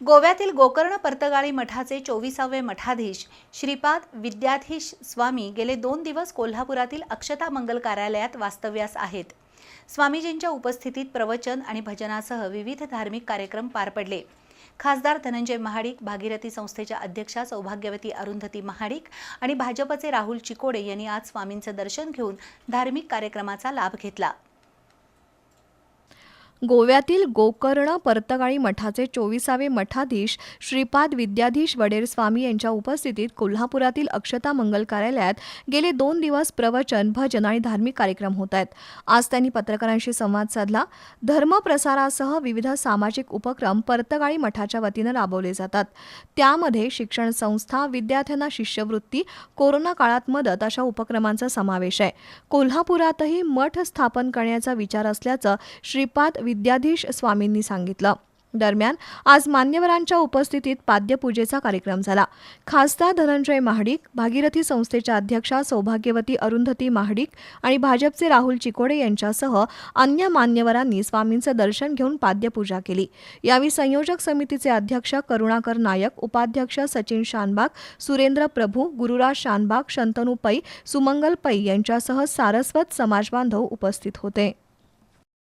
गोव्यातील गोकर्ण पर्तगाळी मठाचे चोवीसावे मठाधीश श्रीपाद विद्याधीश स्वामी गेले दोन दिवस कोल्हापुरातील अक्षता मंगल कार्यालयात वास्तव्यास आहेत. स्वामीजींच्या उपस्थितीत प्रवचन आणि भजनासह विविध धार्मिक कार्यक्रम पार पडले. खासदार धनंजय महाडिक भागीरथी संस्थेच्या अध्यक्षा सौभाग्यवती अरुंधती महाडिक आणि भाजपचे राहुल चिकोडे यांनी आज स्वामींचं दर्शन घेऊन धार्मिक कार्यक्रमाचा लाभ घेतला. गोव्यातील गोकर्ण पर्तगाळी मठाचे चोवीसावे मठाधीश श्रीपाद विद्याधीश वडेर स्वामी यांच्या उपस्थितीत कोल्हापुरातील अक्षता मंगल कार्यालयात गेले दोन दिवस प्रवचन भजन आणि धार्मिक कार्यक्रम होत आहेत. आज त्यांनी पत्रकारांशी संवाद साधला. धर्मप्रसारासह विविध सामाजिक उपक्रम पर्तगाळी मठाच्या वतीनं राबवले जातात. त्यामध्ये शिक्षण संस्था विद्यार्थ्यांना शिष्यवृत्ती कोरोना काळात मदत अशा उपक्रमांचा समावेश आहे. कोल्हापुरातही मठ स्थापन करण्याचा विचार असल्याचं श्रीपाद विद्याधीश स्वामींनी सांगितलं. दरम्यान आज मान्यवरांच्या उपस्थितीत पाद्यपूजेचा कार्यक्रम झाला. खासदार धनंजय महाडिक भागीरथी संस्थेच्या अध्यक्षा सौभाग्यवती अरुंधती महाडिक आणि भाजपचे राहुल चिकोडे यांच्यासह अन्य मान्यवरांनी स्वामींचं दर्शन घेऊन पाद्यपूजा केली. यावेळी संयोजक समितीचे अध्यक्ष करुणाकर नायक उपाध्यक्ष सचिन शानबाग सुरेंद्र प्रभू गुरुराज शानबाग शंतनू पै सुमंगल पै यांच्यासह सारस्वत समाजबांधव उपस्थित होते.